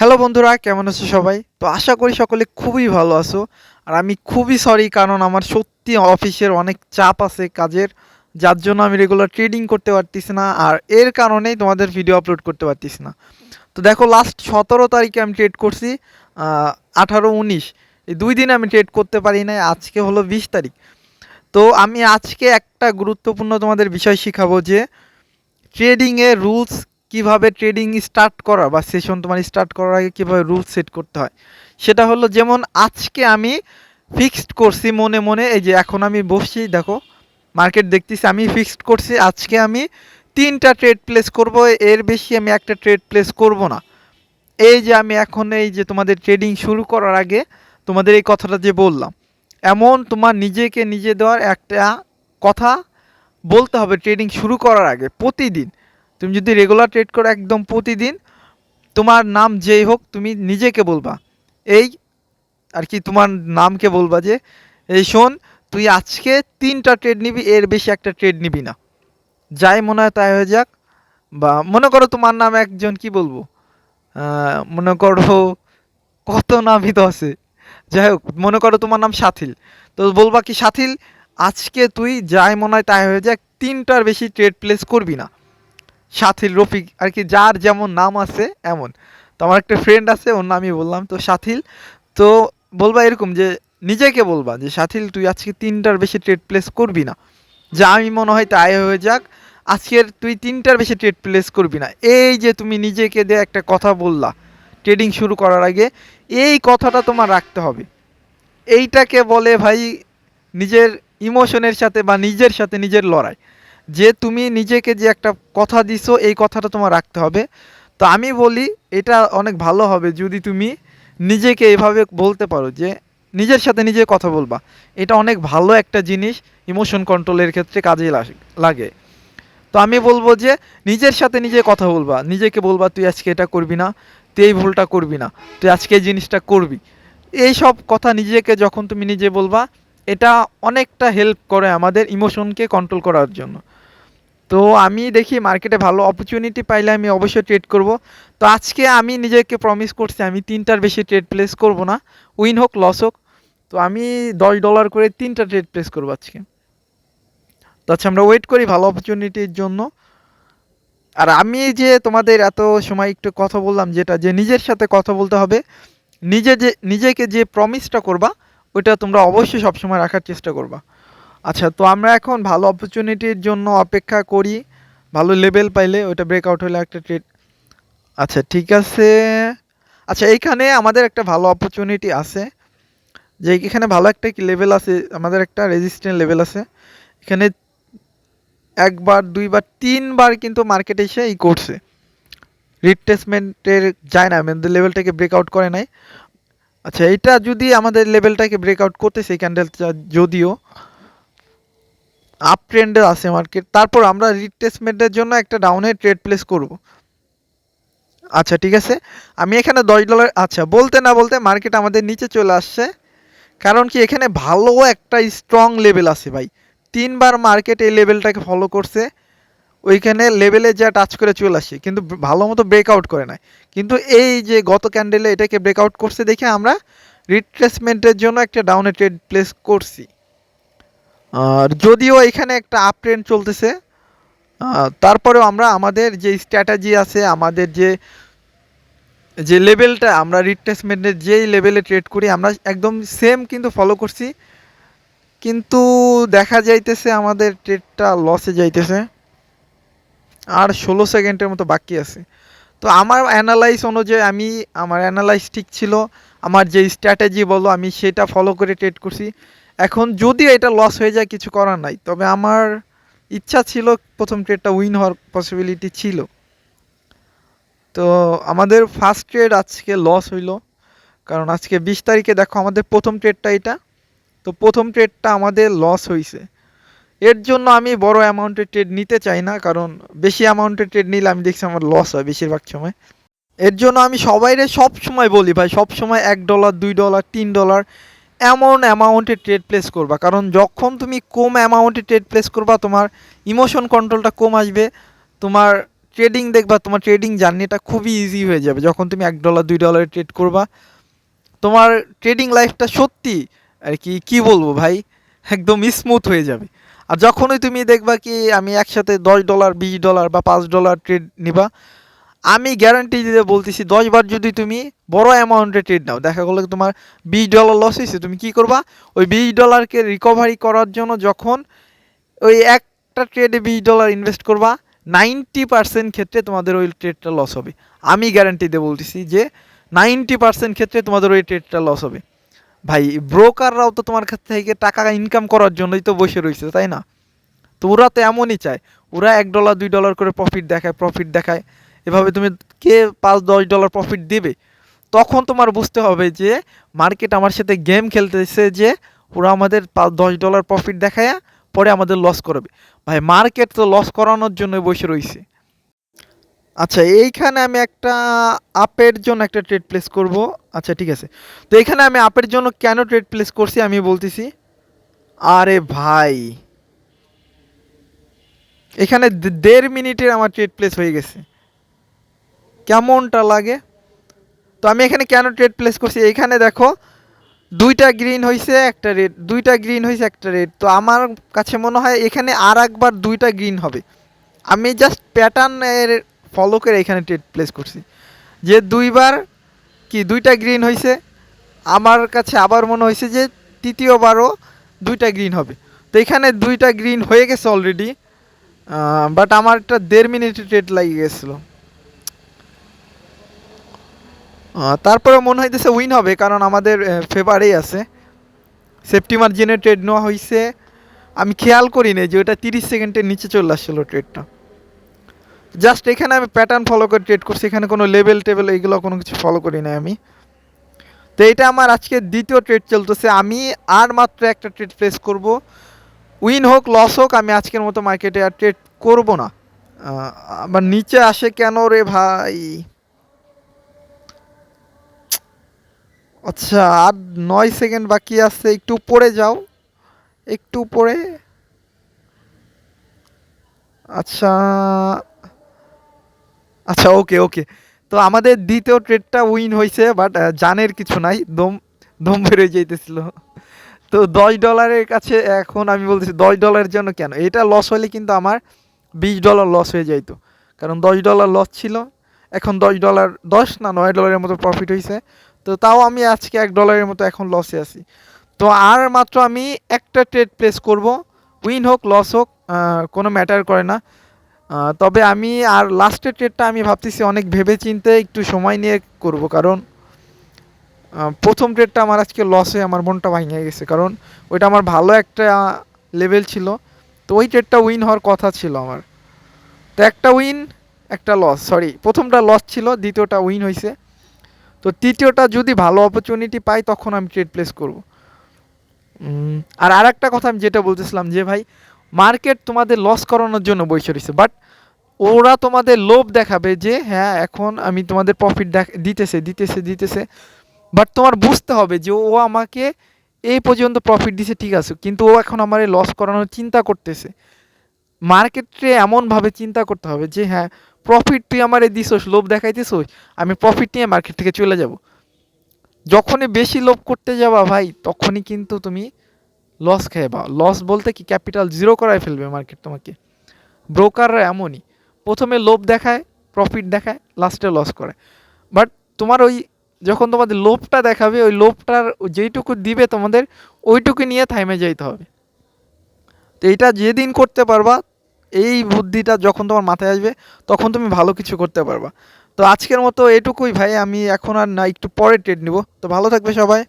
Hello বন্ধুরা, কেমন আছো সবাই? তো আশা করি সকলে খুবই ভালো আছো। আর আমি খুবই সরি কারণ আমার সত্যি অফিসের অনেক চাপ আছে কাজের, যার জন্য আমি রেগুলার ট্রেডিং করতে পারতেছি না আর এর কারণেই তোমাদের ভিডিও আপলোড করতে পারতেছি না। তো দেখো লাস্ট সতেরো তারিখে আমি ট্রেড করছি আঠারো উনিশ। এই দুই দিন আমি ট্রেড করতে পারি নাই, আজকে হলো বিশ তারিখ। তো আমি আজকে একটা গুরুত্বপূর্ণ তোমাদের বিষয় শিখাবো যে ট্রেডিংয়ের রুলস কীভাবে ট্রেডিং স্টার্ট করা বা সেশন তোমার স্টার্ট করার আগে কীভাবে রুল সেট করতে হয়? সেটা হলো যেমন আজকে আমি ফিক্সড করছি মনে মনে, এই যে এখন আমি বসছি, দেখো মার্কেট দেখতেছি, আমি ফিক্সড করছি, আজকে আমি তিনটা ট্রেড প্লেস করব, এর বেশি আমি একটা ট্রেড প্লেস করব না। এই যে আমি এখন এই যে তোমাদের ট্রেডিং শুরু করার আগে তোমাদের এই কথাটা যে বললাম, এমন তোমার নিজেকে নিজে দেওয়ার একটা কথা বলতে হবে ট্রেডিং শুরু করার আগে প্রতিদিন। তুমি যদি রেগুলার ট্রেড করো একদম প্রতিদিন, তোমার নাম যেই হোক তুমি নিজেকে বলবা। এই আর কি তোমার নামকে বলবা যে, এই শোন, তুই আজকে তিনটা ট্রেড নিবি, এর বেশি একটা ট্রেড নিবি না। যাই মনে হয় তাই হয়ে যাক। বা মনে করো তোমার নাম একজন কি বলব? মনে করো কত নামই তো আছে। যাই হোক, মনে করো তোমার নাম সাথিল। তো বলবা কি, সাথিল, আজকে তুই যাই মনে হয় তাই হয়ে যাক, তিনটার বেশি ট্রেড প্লেস করবি না। সাথিল রফিক, আর কি যার যেমন নাম আছে এমন। তো আমার একটা ফ্রেন্ড আছে, ওর নামই বললাম, তো সাথিল। তো বলবা এরকম যে, নিজেকে বলবা যে, সাথিল, তুই আজকে তিনটার বেশি ট্রেড প্লেস করবি না। যা আমি মনে হয় তাই হয়ে যাক, আজকের তুই তিনটার বেশি ট্রেড প্লেস করবি না। এই যে তুমি নিজেকে দিয়ে একটা কথা বললা ট্রেডিং শুরু করার আগে, এই কথাটা তোমার রাখতে হবে। এইটাকে বলে ভাই, নিজের ইমোশনের সাথে বা নিজের সাথে নিজের লড়াই। যে তুমি নিজেকে যে একটা কথা দিছো, এই কথাটা তোমার রাখতে হবে। তো আমি বলি, এটা অনেক ভালো হবে যদি তুমি নিজেকে এভাবে বলতে পারো যে, নিজের সাথে নিজে কথা বলবা। এটা অনেক ভালো একটা জিনিস ইমোশন কন্ট্রোলের ক্ষেত্রে কাজে লাগ- তো আমি বলব যে, নিজের সাথে নিজে কথা বলবা। নিজেকে বলবা, তুই আজকে এটা করবি না, তুই এই ভুলটা করবি না, তুই আজকে এই জিনিসটা করবি। এই সব কথা নিজেকে যখন তুমি নিজে বলবা, এটা অনেকটা হেল্প করে আমাদের ইমোশনকে কন্ট্রোল করার জন্য। তো আমি দেখি মার্কেটে ভালো অপরচুনিটি পাইলে আমি অবশ্যই ট্রেড করব। তো আজকে আমি নিজেকে প্রমিস করছি, আমি তিনটার বেশি ট্রেড প্লেস করব না। উইন হোক লস হোক। তো আমি দশ ডলার করে তিনটা ট্রেড প্লেস করব আজকে। তো আচ্ছা আমরা ওয়েট করি ভালো অপরচুনিটির জন্য। আর আমি যে তোমাদের এত সময় একটু কথা বললাম, যেটা যে নিজের সাথে কথা বলতে হবে, নিজে যে, নিজেকে যে প্রমিসটা করবা, ওইটা তোমরা অবশ্যই সবসময় রাখার চেষ্টা করবা। আচ্ছা তো আমরা এখন ভালো অপরচুনিটির জন্য অপেক্ষা করি। ভালো লেভেল পাইলে ওইটা ব্রেকআউট হলে একটা ট্রেড আচ্ছা ঠিক আছে। আচ্ছা এইখানে আমাদের একটা ভালো অপরচুনিটি আছে। যে এখানে ভালো একটা লেভেল আছে, আমাদের একটা রেজিস্ট্যান্ট লেভেল আছে। এখানে একবার, দুইবার, তিনবার কিন্তু মার্কেটে এসে ই করছে। রিট্রেসমেন্টের যায় না আমাদের লেভেলটাকে ব্রেকআউট করে নাই। আচ্ছা এটা যদি আমাদের লেভেলটাকে ব্রেকআউট করতেছে এই ক্যান্ডেলটা যদিও আপ ট্রেন্ডে আছে মার্কেট তারপর আমরা রিট্রেসমেন্টের জন্য একটা ডাউনে ট্রেড প্লেস করব। আচ্ছা ঠিক আছে? আমি এখানে দশ ডলার আচ্ছা বলতে না বলতে মার্কেট আমাদের নিচে চলে আসছে। কারণ কি, এখানে ভালো একটা স্ট্রং লেভেল আছে ভাই। তিনবার মার্কেট এই লেভেলটাকে ফলো করছে। ওইখানে লেভেলে যা টাচ করে চলে আসে কিন্তু ভালো মতো ব্রেকআউট করে না কিন্তু এই যে গত ক্যান্ডেলে এটাকে ব্রেকআউট করছে দেখে আমরা রিট্রেসমেন্টের জন্য একটা ডাউনে ট্রেড প্লেস করছি। আর যদিও এখানে একটা আপ ট্রেন্ড চলতেছে তারপরেও আমরা আমাদের যে স্ট্র্যাটাজি আছে, আমাদের যে যে লেভেলটা আমরা রিট্রেসমেন্টের যেই লেভেলে ট্রেড করি, আমরা একদম সেম কিন্তু ফলো করছি। কিন্তু দেখা যাইতেছে আমাদের ট্রেডটা লসে যাইতেছে। আর ষোলো সেকেন্ডের মতো বাকি আছে। তো আমার অ্যানালাইজ অনুযায়ী আমি, আমার অ্যানালাইজ ঠিক ছিল। আমার যে স্ট্র্যাটেজি বলো, আমি সেটা ফলো করে ট্রেড করছি। এখন যদি এটা লস হয়ে যায়, কিছু করার নাই, তবে আমার ইচ্ছা ছিল প্রথম ট্রেডটা উইন হওয়ার পসিবিলিটি ছিল। তো আমাদের ফার্স্ট ট্রেড আজকে লস হইল, কারণ আজকে বিশ তারিখে দেখো আমাদের প্রথম ট্রেডটা এটা, তো প্রথম ট্রেডটা আমাদের লস হয়েছে এর জন্য আমি বড় অ্যামাউন্টের ট্রেড নিতে চাই না, কারণ বেশি অ্যামাউন্টের ট্রেড নিলে আমি দেখছি আমার লস হয় বেশিরভাগ সময়। এর জন্য আমি সবাইরে সব সময় বলি ভাই সব সময় এক ডলার দুই ডলার তিন ডলার এমন অ্যামাউন্টে ট্রেড প্লেস করবা। কারণ যখন তুমি কম অ্যামাউন্টে ট্রেড প্লেস করবা, তোমার ইমোশন কন্ট্রোলটা কম আসবে, তোমার ট্রেডিং দেখবা, তোমার ট্রেডিং জার্নিটা খুবই ইজি হয়ে যাবে। যখন তুমি এক ডলার দুই ডলারে ট্রেড করবা, তোমার ট্রেডিং লাইফটা সত্যি, আর কি কি বলব ভাই? একদম স্মুথ হয়ে যাবে। আর যখনই তুমি দেখবা কি, আমি একসাথে দশ ডলার বিশ ডলার বা পাঁচ ডলার ট্রেড নিবা আমি গ্যারান্টি দিতে বলতেছি দশবার যদি তুমি বড় অ্যামাউন্টে ট্রেড নাও, দেখা গেলো তোমার বিশ ডলার লস হয়েছে, তুমি কি করবা? ওই বিশ ডলারকে রিকভারি করার জন্য যখন ওই একটা ট্রেডে বিশ ডলার ইনভেস্ট করবা নাইনটি পার্সেন্ট ক্ষেত্রে তোমাদের ওই ট্রেডটা লস হবে। আমি গ্যারান্টি দিয়ে বলতেছি যে নাইনটি পার্সেন্ট ক্ষেত্রে তোমাদের ওই ট্রেডটা লস হবে। ভাই ব্রোকাররাও তো তোমার কাছ থেকে টাকা ইনকাম করার জন্যই তো বসে রয়েছে, তাই না? তো ওরা তো এমনই চায়, ওরা এক ডলার দুই ডলার করে প্রফিট দেখায় প্রফিট দেখায়। এভাবে তুমি কে পাঁচ, দশ ডলার প্রফিট দেবে? তখন তোমার বুঝতে হবে যে মার্কেট আমার সাথে গেম খেলতেছে যে ওরা আমাদের পাঁচ, দশ ডলার প্রফিট দেখায় পরে আমাদের লস করবে। ভাই মার্কেট তো লস করানোর জন্য বসে রয়েছে আচ্ছা এইখানে আমি একটা আপের জন্য একটা ট্রেড প্লেস করব। আচ্ছা ঠিক আছে। তো এখানে আমি আপের জন্য কেন ট্রেড প্লেস করছি আমি বলতেছি। আরে ভাই, এখানে দেড় মিনিটের আমার ট্রেড প্লেস হয়ে গেছে। কেমনটা লাগে? তো আমি এখানে কেন ট্রেড প্লেস করছি? এখানে দেখো, দুইটা গ্রিন হয়েছে একটা রেড দুইটা গ্রিন হয়েছে একটা রেড তো আমার কাছে মনে হয় এখানে আর একবার দুইটা গ্রিন হবে। আমি জাস্ট প্যাটার্নের ফলো করে এখানে ট্রেড প্লেস করছি। যে দুইবার কি দুইটা গ্রিন হয়েছে আমার কাছে আবার মনে হয়েছে যে তৃতীয়বারও দুইটা গ্রিন হবে। তো এখানে দুইটা গ্রিন হয়ে গেছে অলরেডি বাট আমার একটা দেড় মিনিট ট্রেড লাগিয়ে গেছিল। তারপরে মনে হইতেছে উইন হবে, কারণ আমাদের ফেভারেই আছে। সেফটি মার্জিনে ট্রেড নেওয়া হয়েছে আমি খেয়াল করি নাই যে ওটা তিরিশ সেকেন্ডের নিচে চলে আসছিল ট্রেডটা জাস্ট এখানে আমি প্যাটার্ন ফলো করে ট্রেড করছি, এখানে কোনো লেভেল টেবেল এইগুলো কোনো কিছু ফলো করি নাই আমি। তো এটা আমার আজকে দ্বিতীয় ট্রেড চলতেছে। আমি আর মাত্র একটা ট্রেড প্লেস করব। উইন হোক লস হোক, আমি আজকের মতো মার্কেটে আর ট্রেড করব না। আবার নিচে আসে কেন রে ভাই? আচ্ছা আর নয় সেকেন্ড বাকি আছে, একটু পরে যাও। একটু পরে আচ্ছা। আচ্ছা ওকে ওকে। তো আমাদের দ্বিতীয় ট্রেডটা উইন হয়েছে, বাট জানের কিছু নাই, দম দম বেরোয় যাইতেছিল। তো দশ ডলারের কাছে এখন আমি বলতেছি, দশ ডলারের জন্য কেন? এটা লস হলে কিন্তু আমার বিশ ডলার লস হয়ে যাইতো। কারণ দশ ডলার লস ছিল, এখন দশ ডলার দশ না নয় ডলারের মতো প্রফিট হয়েছে তো তাও আমি আজকে এক ডলারের মতো এখন লসে আছি। তো আর মাত্র আমি একটা ট্রেড প্লেস করব। উইন হোক লস হোক কোনো ম্যাটার করে না। তবে আমি আর লাস্টের ট্রেডটা আমি ভাবতেছি অনেক ভেবে চিন্তে একটু সময় নিয়ে করব। কারণ প্রথম ট্রেডটা আমার আজকে লস আমার মনটা ভাঙে গেছে। কারণ, ওইটা আমার ভালো একটা লেভেল ছিল। তো ওই ট্রেডটা উইন হওয়ার কথা ছিল আমার। তো একটা উইন একটা লস সরি প্রথমটা লস ছিল, দ্বিতীয়টা উইন হয়েছে তো তৃতীয়টা যদি ভালো অপরচুনিটি পাই তখন আমি ট্রেড প্লেস করব। উম, আর আরেকটা কথা আমি যেটা বলতেছিলাম যে ভাই মার্কেট তোমাদের লস করানোর জন্য বসে রয়েছে বাট ওরা তোমাদের লোভ দেখাবে যে হ্যাঁ এখন আমি তোমাদের প্রফিট দিতেছে দিতেছে দিতেছে। বাট তোমার বুঝতে হবে যে ও আমাকে এই পর্যন্ত প্রফিট দিছে ঠিক আছে কিন্তু ও এখন আমার লস করানোর চিন্তা করতেছে। মার্কেটে এমনভাবে চিন্তা করতে হবে যে হ্যাঁ প্রফিট তুই আমার দিছোস, লোভ দেখাইতেছোস, আমি প্রফিট নিয়ে মার্কেট থেকে চলে যাব। যখনই বেশি লোভ করতে যাবা ভাই, তখনই কিন্তু তুমি লস খাইবা লস বলতে কি? ক্যাপিটাল জিরো করায় ফেলবে মার্কেট তোমাকে। ব্রোকাররা এমনই। প্রথমে লোভ দেখায় প্রফিট দেখায় লাস্টে লস করে। বাট তোমার ওই যখন তোমাদের লোভটা দেখাবে, ওই লোভটার যেইটুকু দিবে তোমাদের, ওইটুকু নিয়ে থাইমে যাইতে হবে। তো এইটা যেদিন করতে পারবা এই বুদ্ধিটা যখন তোমার মাথায় আসবে, তখন তুমি ভালো কিছু করতে পারবা। তো আজকের মতো এটুকুই ভাই, আমি এখন আর না, একটু পরে ট্রেড নিব। তো ভালো থাকবে সবাই।